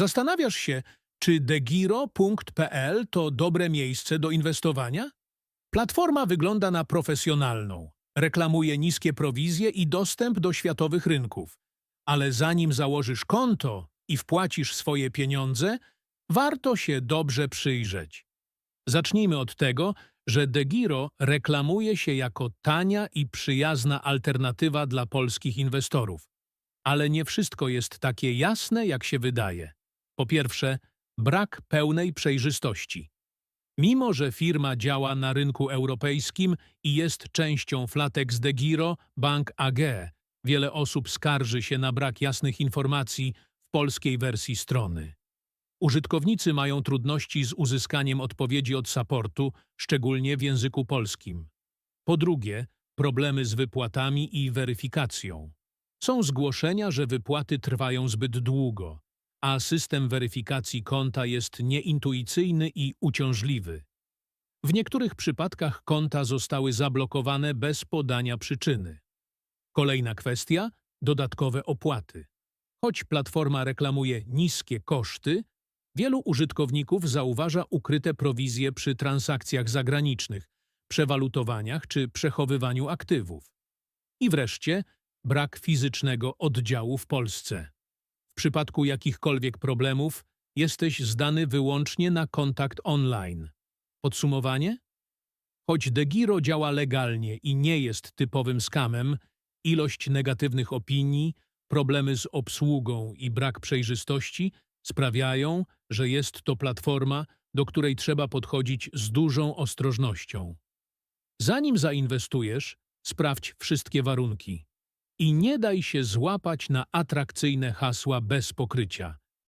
Zastanawiasz się, czy degiro.pl to dobre miejsce do inwestowania? Platforma wygląda na profesjonalną, reklamuje niskie prowizje i dostęp do światowych rynków. Ale zanim założysz konto i wpłacisz swoje pieniądze, warto się dobrze przyjrzeć. Zacznijmy od tego, że DeGiro reklamuje się jako tania i przyjazna alternatywa dla polskich inwestorów. Ale nie wszystko jest takie jasne, jak się wydaje. Po pierwsze, brak pełnej przejrzystości. Mimo, że firma działa na rynku europejskim i jest częścią Flatex de Giro Bank AG, wiele osób skarży się na brak jasnych informacji w polskiej wersji strony. Użytkownicy mają trudności z uzyskaniem odpowiedzi od supportu, szczególnie w języku polskim. Po drugie, problemy z wypłatami i weryfikacją. Są zgłoszenia, że wypłaty trwają zbyt długo, a system weryfikacji konta jest nieintuicyjny i uciążliwy. W niektórych przypadkach konta zostały zablokowane bez podania przyczyny. Kolejna kwestia dodatkowe opłaty. Choć platforma reklamuje niskie koszty, wielu użytkowników zauważa ukryte prowizje przy transakcjach zagranicznych, przewalutowaniach czy przechowywaniu aktywów. I wreszcie brak fizycznego oddziału w Polsce. Przypadku jakichkolwiek problemów jesteś zdany wyłącznie na kontakt online. Podsumowanie? Choć DeGiro działa legalnie i nie jest typowym skamem, ilość negatywnych opinii, problemy z obsługą i brak przejrzystości sprawiają, że jest to platforma, do której trzeba podchodzić z dużą ostrożnością. Zanim zainwestujesz, sprawdź wszystkie warunki i nie daj się złapać na atrakcyjne hasła bez pokrycia.